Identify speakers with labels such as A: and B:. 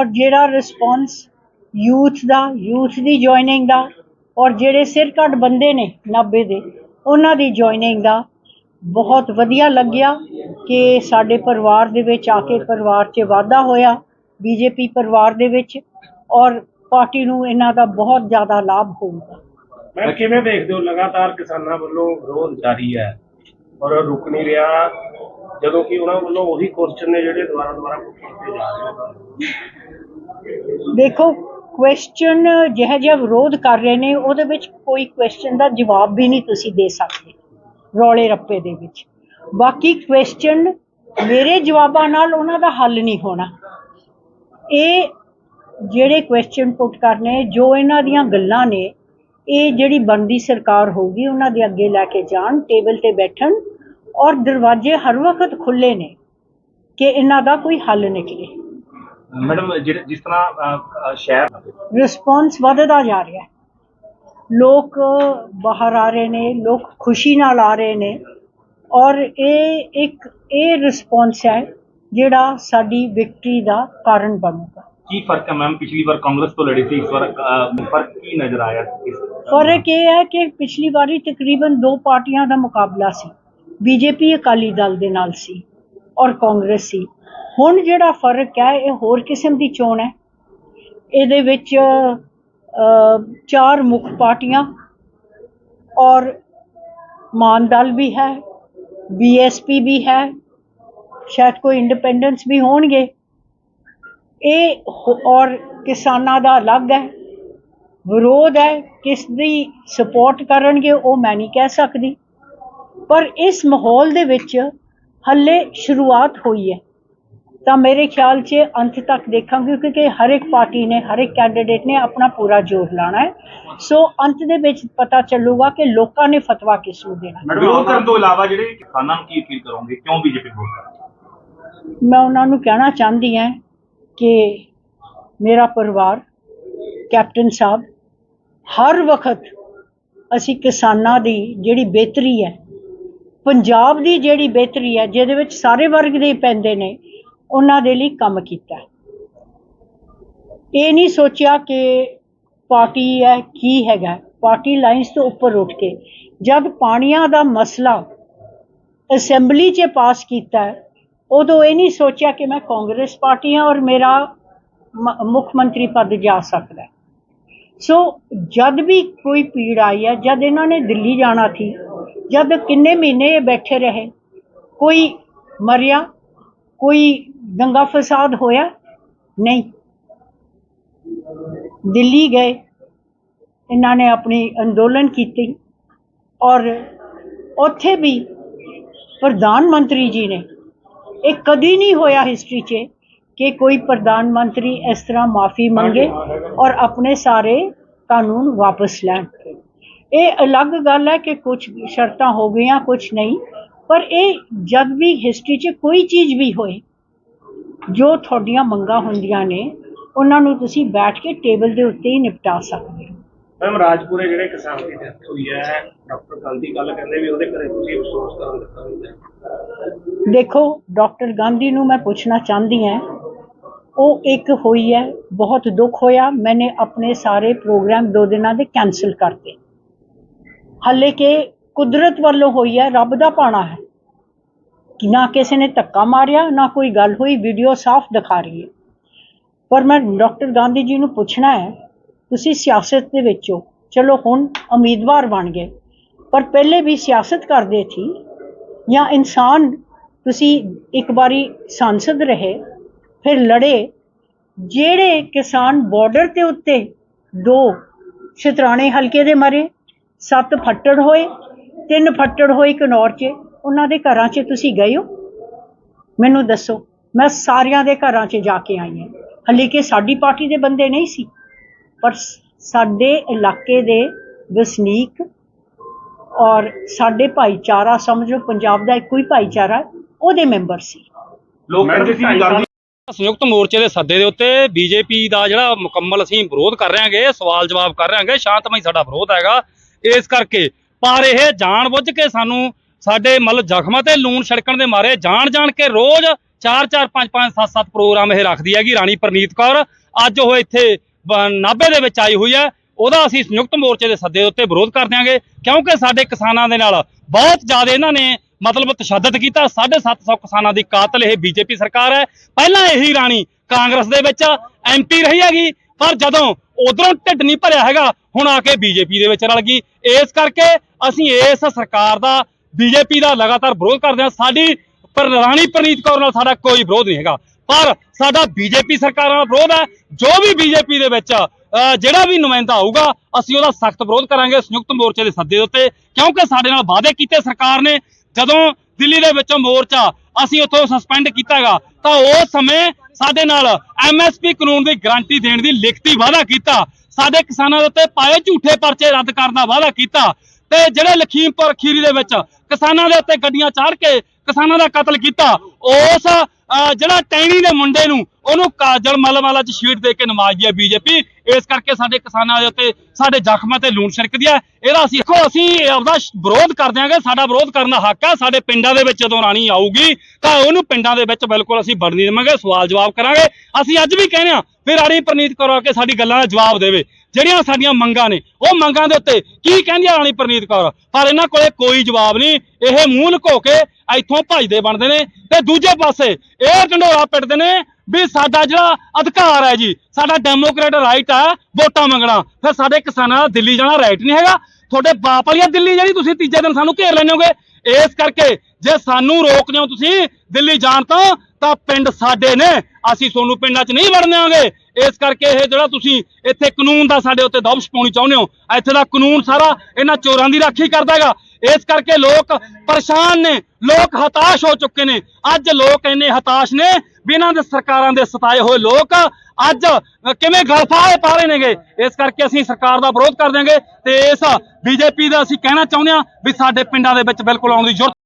A: ਔਰ ਜਿਹੜਾ response youth ਦਾ ਯੂਥ ਦੀ ਜੁਆਇਨਿੰਗ ਦਾ, ਔਰ ਜਿਹੜੇ ਸਿਰ ਘੱਟ ਬੰਦੇ ਨੇ 90 ਦੇ, ਉਹਨਾਂ ਦੀ ਜੁਆਇਨਿੰਗ ਦਾ ਬਹੁਤ ਵਧੀਆ ਲੱਗਿਆ ਕਿ ਸਾਡੇ ਪਰਿਵਾਰ ਦੇ ਵਿੱਚ ਆ ਕੇ ਪਰਿਵਾਰ 'ਚ ਵਾਧਾ ਹੋਇਆ, ਬੀਜੇਪੀ ਪਰਿਵਾਰ ਦੇ ਵਿੱਚ, ਔਰ ਪਾਰਟੀ ਨੂੰ ਇਹਨਾਂ ਦਾ ਬਹੁਤ ਜ਼ਿਆਦਾ ਲਾਭ ਹੋਊਗਾ।
B: ਮੈਂ ਕਿਵੇਂ ਦੇਖਦੇ ਹੋ? ਲਗਾਤਾਰ ਕਿਸਾਨਾਂ ਵੱਲੋਂ ਵਿਰੋਧ ਜਾਰੀ ਹੈ ਔਰ ਰੁਕ ਨਹੀਂ ਰਿਹਾ, ਜਦੋਂ ਕਿ ਉਹਨਾਂ ਵੱਲੋਂ ਉਹੀ ਕੁਐਸਚਨ ਨੇ ਜਿਹੜੇ ਦੁਬਾਰਾ ਦੁਬਾਰਾ ਪੁੱਟ ਜਾ ਰਹੇ ਨੇ।
A: ਦੇਖੋ ਕੁਐਸਚਨ ਜਿਹੜਾ ਜਿਹਾ ਵਿਰੋਧ ਕਰ ਰਹੇ ਨੇ, ਉਹਦੇ ਵਿੱਚ ਕੋਈ ਕੁਐਸਚਨ ਦਾ ਜਵਾਬ ਵੀ ਨਹੀਂ ਤੁਸੀਂ ਦੇ ਸਕਦੇ, ਰੌਲੇ ਰੱਪੇ ਦੇ ਵਿੱਚ। ਬਾਕੀ ਕੁਐਸਚਨ ਮੇਰੇ ਜਵਾਬਾਂ ਨਾਲ ਉਹਨਾਂ ਦਾ ਹੱਲ ਨਹੀਂ ਹੋਣਾ। ਇਹ ਜਿਹੜੇ ਕੁਐਸਚਨ ਪੁੱਟ ਕਰਨੇ, ਜੋ ਇਹਨਾਂ ਦੀਆਂ ਗੱਲਾਂ ਨੇ, ਇਹ ਜਿਹੜੀ ਬਣਦੀ ਸਰਕਾਰ ਹੋਊਗੀ, ਉਹਨਾਂ ਦੇ ਅੱਗੇ ਲੈ ਕੇ ਜਾਣ ਟੇਬਲ ਤੇ ਬੈਠਣ ਔਰ ਦਰਵਾਜ਼ੇ ਹਰ ਵਕਤ ਖੁੱਲੇ ਨੇ ਕਿ ਇਹਨਾਂ ਦਾ ਕੋਈ ਹੱਲ ਨਿਕਲੇ।
C: ਮੈਡਮ ਜਿਹੜੇ ਜਿਸ ਤਰ੍ਹਾਂ ਸ਼ਹਿਰ
A: ਰਿਸਪੌਂਸ ਵੱਧਦਾ ਜਾ ਰਿਹਾ ਹੈ। ਲੋਕ ਬਾਹਰ ਆ ਰਹੇ ਨੇ ਲੋਕ ਖੁਸ਼ੀ ਨਾਲ ਆ ਰਹੇ ਨੇ ਔਰ ਇਹ ਇੱਕ ਇਹ ਰਿਸਪੌਂਸ ਹੈ ਜਿਹੜਾ ਸਾਡੀ ਵਿਕਟਰੀ ਦਾ ਕਾਰਨ ਬਣੂਗਾ।
C: ਕੀ ਫ਼ਰਕ ਹੈ ਮੈਮ? ਪਿਛਲੀ ਵਾਰ ਕਾਂਗਰਸ ਤੋਂ ਲੜੀ ਸੀ ਇਸ ਵਾਰ ਫ਼ਰਕ ਕੀ ਨਜ਼ਰ ਆਇਆ?
A: ਫ਼ਰਕ ਇਹ ਹੈ ਕਿ ਪਿਛਲੀ ਵਾਰੀ ਤਕਰੀਬਨ ਦੋ ਪਾਰਟੀਆਂ ਦਾ ਮੁਕਾਬਲਾ ਸੀ। ਬੀਜੇਪੀ ਅਕਾਲੀ ਦਲ ਦੇ ਨਾਲ ਸੀ ਔਰ ਕਾਂਗਰਸ ਸੀ। ਹੁਣ ਜਿਹੜਾ ਫ਼ਰਕ ਹੈ, ਇਹ ਹੋਰ ਕਿਸਮ ਦੀ ਚੋਣ ਹੈ। ਇਹਦੇ ਵਿੱਚ ਚਾਰ ਮੁੱਖ ਪਾਰਟੀਆਂ ਔਰ ਮਾਨ ਦਲ ਵੀ ਹੈ ਬੀਐਸਪੀ ਵੀ ਹੈ, ਸ਼ਾਇਦ ਕੋਈ ਇੰਡੀਪੈਂਡੈਂਸ ਵੀ ਹੋਣਗੇ। ਇਹ ਔਰ ਕਿਸਾਨਾਂ ਦਾ ਅਲੱਗ ਹੈ, ਵਿਰੋਧ ਹੈ, ਕਿਸ ਦੀ ਸਪੋਰਟ ਕਰਨਗੇ ਉਹ ਮੈਂ ਨਹੀਂ ਕਹਿ ਸਕਦੀ। ਪਰ ਇਸ ਮਾਹੌਲ ਦੇ ਵਿੱਚ ਹੱਲੇ ਸ਼ੁਰੂਆਤ ਹੋਈ ਹੈ। ਤਾਂ ਮੇਰੇ ਖਿਆਲ 'ਚ ਅੰਤ ਤੱਕ ਦੇਖਾਂਗੇ ਕਿਉਂਕਿ ਹਰ ਇੱਕ ਪਾਰਟੀ ਨੇ ਹਰ ਇੱਕ ਕੈਂਡੀਡੇਟ ਨੇ ਆਪਣਾ ਪੂਰਾ ਜ਼ੋਰ ਲਾਣਾ ਹੈ। ਸੋ ਅੰਤ ਦੇ ਵਿੱਚ ਪਤਾ ਚੱਲੂਗਾ ਕਿ ਲੋਕਾਂ ਨੇ ਫਤਵਾ ਕਿਸ ਨੂੰ ਦੇਣਾ। ਹੈ।
C: ਵਿਰੋਧ ਕਰਨ ਤੋਂ ਇਲਾਵਾ ਜਿਹੜੇ ਕਿਸਾਨਾਂ ਨੂੰ ਕੀ ਅਪੀਲ ਕਰੋਗੇ? ਕਿਉਂ ਬੀਜੇਪੀ ਵੋਟ ਕਰਨੀ?
A: ਮੈਂ ਉਹਨਾਂ ਨੂੰ ਕਹਿਣਾ ਚਾਹੁੰਦੀ ਹਾਂ ਕਿ ਮੇਰਾ ਪਰਿਵਾਰ ਕੈਪਟਨ ਸਾਹਿਬ ਹਰ ਵਕਤ ਅਸੀਂ ਕਿਸਾਨਾਂ ਦੀ ਜਿਹੜੀ ਬਿਹਤਰੀ ਹੈ ਪੰਜਾਬ ਦੀ ਜਿਹੜੀ ਬਿਹਤਰੀ ਹੈ ਜਿਹਦੇ ਵਿੱਚ ਸਾਰੇ ਵਰਗ ਦੇ ਪੈਂਦੇ ਨੇ ਉਹਨਾਂ ਦੇ ਲਈ ਕੰਮ ਕੀਤਾ ਇਹ ਨਹੀਂ ਸੋਚਿਆ ਕਿ ਪਾਰਟੀ ਹੈ, ਕੀ ਹੈਗਾ ਪਾਰਟੀ ਲਾਈਨਸ ਤੋਂ ਉੱਪਰ ਉੱਠ ਕੇ ਜਦ ਪਾਣੀਆਂ ਦਾ ਮਸਲਾ ਅਸੈਂਬਲੀ 'ਚ ਪਾਸ ਕੀਤਾ ਉਦੋਂ ਇਹ ਨਹੀਂ ਸੋਚਿਆ ਕਿ ਮੈਂ ਕਾਂਗਰਸ ਪਾਰਟੀ ਹਾਂ ਔਰ ਮੇਰਾ ਮੁੱਖ ਮੰਤਰੀ ਪਦ ਜਾ ਸਕਦਾ ਸੋ ਜਦ ਵੀ ਕੋਈ ਪੀੜ ਆਈ ਹੈ, ਜਦ ਇਹਨਾਂ ਨੇ ਦਿੱਲੀ ਜਾਣਾ ਸੀ, ਜਦ ਕਿੰਨੇ ਮਹੀਨੇ ਇਹ ਬੈਠੇ ਰਹੇ, ਕੋਈ ਮਰਿਆ ਕੋਈ ਦੰਗਾ ਫਸਾਦ ਹੋਇਆ? ਨਹੀਂ। ਦਿੱਲੀ ਗਏ। ਇਹਨਾਂ ਨੇ ਆਪਣੀ ਅੰਦੋਲਨ ਕੀਤੀ ਔਰ ਉੱਥੇ ਵੀ ਪ੍ਰਧਾਨ ਮੰਤਰੀ ਜੀ ਨੇ, ਇਹ ਕਦੀ ਨਹੀਂ ਹੋਇਆ ਹਿਸਟਰੀ 'ਚ ਕਿ ਕੋਈ ਪ੍ਰਧਾਨ ਮੰਤਰੀ ਇਸ ਤਰ੍ਹਾਂ ਮਾਫੀ ਮੰਗੇ ਔਰ ਆਪਣੇ ਸਾਰੇ ਕਾਨੂੰਨ ਵਾਪਸ ਲੈਣ। ਇਹ ਅਲੱਗ ਗੱਲ ਹੈ ਕਿ ਕੁਝ ਸ਼ਰਤਾਂ ਹੋ ਗਈਆਂ ਕੁਝ ਨਹੀਂ। ਪਰ ਇਹ ਜਦ ਵੀ ਹਿਸਟਰੀ 'ਚ ਕੋਈ ਚੀਜ਼ ਵੀ ਹੋਏ ਜੋ ਤੁਹਾਡੀਆਂ ਮੰਗਾਂ ਹੁੰਦੀਆਂ ਨੇ ਉਹਨਾਂ ਨੂੰ ਤੁਸੀਂ ਬੈਠ ਕੇ ਟੇਬਲ ਦੇ ਉੱਤੇ ਹੀ ਨਿਪਟਾ ਸਕਦੇ ਹੋ।
B: ਮੈਮ ਰਾਜਪੁਰੇ ਜਿਹੜੇ ਕਿਸਾਨ ਦੀ ਡੈਥ ਹੋਈ ਹੈ ਡਾਕਟਰ ਗਾਂਧੀ ਗੱਲ ਕਹਿੰਦੇ ਵੀ ਉਹਦੇ ਘਰੇ ਤੁਸੀਂ ਅਫਸੋਸ ਕਰਨ ਦਿੱਤਾ ਹੁੰਦਾ
A: ਦੇਖੋ ਡਾਕਟਰ ਗਾਂਧੀ ਨੂੰ ਮੈਂ ਪੁੱਛਣਾ ਚਾਹੁੰਦੀ ਹਾਂ ਉਹ ਇੱਕ ਹੋਈ ਹੈ ਬਹੁਤ ਦੁੱਖ ਹੋਇਆ ਮੈਨੇ ਆਪਣੇ ਸਾਰੇ ਪ੍ਰੋਗਰਾਮ ਦੋ ਦਿਨਾਂ ਦੇ ਕੈਨਸਲ ਕਰਤੇ। ਹਾਲੇ ਕਿ ਕੁਦਰਤ ਵੱਲੋਂ ਹੋਈ ਹੈ, ਰੱਬ ਦਾ ਪਾਣਾ ਹੈ। ਕਿ ਨਾ ਕਿਸੇ ਨੇ ਧੱਕਾ ਮਾਰਿਆ, ਨਾ ਕੋਈ ਗੱਲ ਹੋਈ, ਵੀਡੀਓ ਸਾਫ਼ ਦਿਖਾ ਰਹੀ ਹੈ। ਪਰ ਮੈਂ ਡਾਕਟਰ ਗਾਂਧੀ ਜੀ ਨੂੰ ਪੁੱਛਣਾ ਹੈ, ਤੁਸੀਂ ਸਿਆਸਤ ਦੇ ਵਿੱਚ ਹੋ। ਚਲੋ ਹੁਣ ਉਮੀਦਵਾਰ ਬਣ ਗਏ। ਪਰ ਪਹਿਲੇ ਵੀ ਸਿਆਸਤ ਕਰਦੇ ਸੀ? ਜਾਂ ਇਨਸਾਨ ਤੁਸੀਂ ਇੱਕ ਵਾਰੀ ਸੰਸਦ ਰਹੇ, ਫਿਰ ਲੜੇ, ਜਿਹੜੇ ਕਿਸਾਨ ਬਾਰਡਰ ਤੇ ਉੱਤੇ ਦੋ ਸ਼ਤਰਾਣੇ ਹਲਕੇ ਦੇ ਮਰੇ, ਸੱਤ ਫੱਟੜ ਹੋਏ ਤਿੰਨ ਫੱਟੜ ਹੋਏ ਕਨੌਰ 'ਚ। ਉਹਨਾਂ ਦੇ ਘਰਾਂ 'ਚ ਤੁਸੀਂ ਗਏ ਹੋ? ਮੈਨੂੰ ਦੱਸੋ ਮੈਂ ਸਾਰਿਆਂ ਦੇ ਘਰਾਂ 'ਚ ਜਾ ਕੇ ਆਈ ਹਾਂ। ਹਲੇ ਕਿ ਸਾਡੀ ਪਾਰਟੀ ਦੇ ਬੰਦੇ ਨਹੀਂ ਸੀ ਪਰ ਸਾਡੇ ਇਲਾਕੇ ਦੇ ਵਸਨੀਕ ਔਰ ਸਾਡੇ ਭਾਈਚਾਰਾ ਸਮਝੋ ਪੰਜਾਬ ਦਾ ਇੱਕੋ ਹੀ ਭਾਈਚਾਰਾ ਉਹਦੇ ਮੈਂਬਰ ਸੀ।
D: ਸੰਯੁਕਤ ਮੋਰਚੇ ਦੇ ਸੱਦੇ ਦੇ ਉੱਤੇ ਬੀਜੇਪੀ ਦਾ ਜਿਹੜਾ ਮੁਕੰਮਲ ਅਸੀਂ ਵਿਰੋਧ ਕਰ ਰਹੇ ਹਾਂਗੇ ਸਵਾਲ ਜਵਾਬ ਕਰ ਰਹੇ ਹਾਂਗੇ ਸ਼ਾਂਤਮਈ ਸਾਡਾ ਵਿਰੋਧ ਹੈਗਾ। ਇਸ ਕਰਕੇ ਪਰ ਇਹ ਜਾਣਬੁੱਝ ਕੇ ਸਾਨੂੰ ਸਾਡੇ ਮਤਲਬ ਜ਼ਖਮਾਂ ਤੇ ਲੂਣ ਛਿੜਕਣ ਦੇ ਮਾਰੇ ਜਾਣ ਜਾਣ ਕੇ ਰੋਜ਼ ਚਾਰ ਚਾਰ ਪੰਜ ਪੰਜ ਸੱਤ ਸੱਤ ਪ੍ਰੋਗਰਾਮ ਇਹ ਰੱਖਦੀ ਹੈਗੀ ਰਾਣੀ ਪ੍ਰਨੀਤ ਕੌਰ। ਅੱਜ ਉਹ ਇੱਥੇ ਬ- ਨਾਭੇ ਦੇ ਵਿੱਚ ਆਈ ਹੋਈ ਹੈ। ਉਹਦਾ ਅਸੀਂ ਸੰਯੁਕਤ ਮੋਰਚੇ ਦੇ ਸੱਦੇ ਉੱਤੇ ਵਿਰੋਧ ਕਰ ਦਿਆਂਗੇ ਕਿਉਂਕਿ ਸਾਡੇ ਕਿਸਾਨਾਂ ਦੇ ਨਾਲ ਬਹੁਤ ਜ਼ਿਆਦਾ ਇਹਨਾਂ ਨੇ ਮਤਲਬ ਤਸ਼ੱਦਦ ਕੀਤਾ। 750 ਕਿਸਾਨਾਂ ਦੀ ਕਾਤਲ ਇਹ ਬੀਜੇਪੀ ਸਰਕਾਰ ਹੈ। ਪਹਿਲਾਂ ਇਹੀ ਰਾਣੀ ਕਾਂਗਰਸ ਦੇ ਵਿੱਚ ਐਮਪੀ ਰਹੀ ਹੈਗੀ। ਪਰ ਜਦੋਂ ਉਧਰੋਂ ਢਿੱਡ ਨਹੀਂ ਭਰਿਆ ਹੈਗਾ ਹੁਣ ਆ ਕੇ ਬੀਜੇਪੀ ਦੇ ਵਿੱਚ ਰਲ ਗਈ। ਇਸ ਕਰਕੇ ਅਸੀਂ ਇਸ ਸਰਕਾਰ ਦਾ ਬੀਜੇਪੀ ਦਾ ਲਗਾਤਾਰ ਵਿਰੋਧ ਕਰਦੇ ਹਾਂ। ਸਾਡੀ ਪਰ ਰਾਣੀ ਪ੍ਰਨੀਤ ਕੌਰ ਨਾਲ ਸਾਡਾ ਕੋਈ ਵਿਰੋਧ ਨਹੀਂ ਹੈਗਾ। ਪਰ ਸਾਡਾ ਬੀਜੇਪੀ ਸਰਕਾਰ ਨਾਲ ਵਿਰੋਧ ਹੈ। ਜੋ ਵੀ ਬੀਜੇਪੀ ਦੇ ਵਿੱਚ ਅਹ, ਜਿਹੜਾ ਵੀ ਨੁਮਾਇੰਦਾ ਆਊਗਾ ਅਸੀਂ ਉਹਦਾ ਸਖਤ ਵਿਰੋਧ ਕਰਾਂਗੇ ਸੰਯੁਕਤ ਮੋਰਚੇ ਦੇ ਸੱਦੇ ਉੱਤੇ। ਕਿਉਂਕਿ ਸਾਡੇ ਨਾਲ ਵਾਅਦੇ ਕੀਤੇ ਸਰਕਾਰ ਨੇ। ਜਦੋਂ ਦਿੱਲੀ ਦੇ ਵਿੱਚੋਂ ਮੋਰਚਾ ਅਸੀਂ ਉੱਥੋਂ ਸਸਪੈਂਡ ਕੀਤਾਗਾ ਤਾਂ ਉਸ ਸਮੇਂ ਸਾਡੇ ਨਾਲ ਐਮਐਸਪੀ ਕਾਨੂੰਨ ਦੀ ਗਾਰੰਟੀ ਦੇਣ ਦੀ ਲਿਖਤੀ ਵਾਅਦਾ ਕੀਤਾ। ਸਾਡੇ ਕਿਸਾਨਾਂ ਦੇ ਉੱਤੇ ਪਾਏ ਝੂਠੇ ਪਰਚੇ ਰੱਦ ਕਰਨ ਦਾ ਵਾਅਦਾ ਕੀਤਾ। ਤੇ ਜਿਹੜੇ ਲਖੀਮਪੁਰ ਖੀਰੀ ਦੇ ਵਿੱਚ ਕਿਸਾਨਾਂ ਦੇ ਉੱਤੇ ਗੱਡੀਆਂ ਚਾੜ ਕੇ ਕਿਸਾਨਾਂ ਦਾ ਕਤਲ ਕੀਤਾ, ਉਸ ਜਿਹੜਾ ਟੈਣੀ ਦੇ ਮੁੰਡੇ ਨੂੰ ਉਹਨੂੰ ਕਾਜਲ ਮਲਮਾਲਾ ਚ ਸ਼ੀਟ ਦੇ ਕੇ ਨਵਾਜਦੀ ਹੈ ਬੀਜੇਪੀ, ਇਸ ਕਰਕੇ ਸਾਡੇ ਕਿਸਾਨਾਂ ਦੇ ਉੱਤੇ, ਸਾਡੇ ਜ਼ਖਮਾਂ ਤੇ ਲੂਣ ਛਿੜਕਦੀ ਹੈ ਇਹਦਾ ਅਸੀਂ ਦੇਖੋ, ਅਸੀਂ ਆਪਦਾ ਵਿਰੋਧ ਕਰ ਦਿਆਂਗੇ, ਸਾਡਾ ਵਿਰੋਧ ਕਰਨ ਦਾ ਹੱਕ ਹੈ ਸਾਡੇ ਪਿੰਡਾਂ ਦੇ ਵਿੱਚ ਜਦੋਂ ਰਾਣੀ ਆਊਗੀ, ਤਾਂ ਉਹਨੂੰ ਪਿੰਡਾਂ ਦੇ ਵਿੱਚ ਬਿਲਕੁਲ ਅਸੀਂ ਵੜਨ ਨਹੀਂ ਦੇਵਾਂਗੇ, ਸਵਾਲ ਜਵਾਬ ਕਰਾਂਗੇ। ਅਸੀਂ ਅੱਜ ਵੀ ਕਹਿੰਦੇ ਆ ਫਿਰ ਰਾਣੀ ਪ੍ਰਨੀਤ ਕੌਰ ਆ ਕੇ ਸਾਡੀ ਗੱਲਾਂ ਦਾ ਜਵਾਬ ਦੇਵੇ। ਜਿਹੜੀਆਂ ਸਾਡੀਆਂ ਮੰਗਾਂ ਨੇ, ਉਹ ਮੰਗਾਂ ਦੇ ਉੱਤੇ ਕੀ ਕਹਿੰਦੀ ਆ ਰਾਣੀ ਪ੍ਰਨੀਤ ਕੌਰ? ਪਰ ਇਹਨਾਂ ਕੋਲੇ ਕੋਈ ਜਵਾਬ ਨਹੀਂ। ਇਹ ਮੂੰਹ ਲੁਕੋ ਕੇ ਇੱਥੋਂ ਭੱਜਦੇ ਬਣਦੇ ਨੇ ਤੇ ਦੂਜੇ ਪਾਸੇ ਇਹ ਢੰਡੋਰਾ ਪਿੱਟਦੇ ਨੇ ਵੀ ਸਾਡਾ ਜਿਹੜਾ ਅਧਿਕਾਰ ਹੈ ਜੀ, ਸਾਡਾ ਡੈਮੋਕ੍ਰੇਟ ਰਾਈਟ ਹੈ ਵੋਟਾਂ ਮੰਗਣਾ। ਫਿਰ ਸਾਡੇ ਕਿਸਾਨਾਂ ਦਾ ਦਿੱਲੀ ਜਾਣਾ ਰਾਈਟ ਨਹੀਂ ਹੈਗਾ। ਤੁਹਾਡੇ ਬਾਪ ਵਾਲੀ ਦਿੱਲੀ ਜਿਹੜੀ ਤੁਸੀਂ ਤੀਜੇ ਦਿਨ ਸਾਨੂੰ ਘੇਰ ਲੈਣੇ ਹੋਗੇ। ਇਸ ਕਰਕੇ ਜੇ ਸਾਨੂੰ ਰੋਕਦੇ ਹੋ ਤੁਸੀਂ ਦਿੱਲੀ ਜਾਣ ਤੋਂ, ਤਾਂ ਪਿੰਡ ਸਾਡੇ ਨੇ। ਅਸੀਂ ਤੁਹਾਨੂੰ ਪਿੰਡਾਂ 'ਚ ਨਹੀਂ ਵੜਨ ਦੇਵਾਂਗੇ ਇਸ ਕਰਕੇ ਇਹ ਜਿਹੜਾ ਤੁਸੀਂ ਇੱਥੇ ਕਾਨੂੰਨ ਦਾ ਸਾਡੇ ਉੱਤੇ ਦਬਸ਼ ਪਾਉਣੀ ਚਾਹੁੰਦੇ ਹੋ, ਇੱਥੇ ਦਾ ਕਾਨੂੰਨ ਸਾਰਾ ਇਹਨਾਂ ਚੋਰਾਂ ਦੀ ਰਾਖੀ ਕਰਦਾ ਹੈਗਾ। ਇਸ ਕਰਕੇ ਲੋਕ ਪਰੇਸ਼ਾਨ ਨੇ, ਲੋਕ ਹਤਾਸ਼ ਹੋ ਚੁੱਕੇ ਨੇ। ਅੱਜ ਲੋਕ ਇੰਨੇ ਹਤਾਸ਼ ਨੇ, ਵੀ ਇਹਨਾਂ ਦੇ ਸਰਕਾਰਾਂ ਦੇ ਸਤਾਏ ਹੋਏ ਲੋਕ ਅੱਜ ਕਿਵੇਂ ਗਲਫਾਏ ਪਾ ਰਹੇ ਨੇਗੇ। ਇਸ ਕਰਕੇ ਅਸੀਂ ਸਰਕਾਰ ਦਾ ਵਿਰੋਧ ਕਰ ਦਿਆਂਗੇ ਤੇ ਇਸ ਬੀਜੇਪੀ ਦਾ ਅਸੀਂ ਕਹਿਣਾ ਚਾਹੁੰਦੇ ਹਾਂ ਵੀ ਸਾਡੇ ਪਿੰਡਾਂ ਦੇ ਵਿੱਚ ਬਿਲਕੁਲ ਆਉਣ ਦੀ ਜ਼ਰੂਰਤ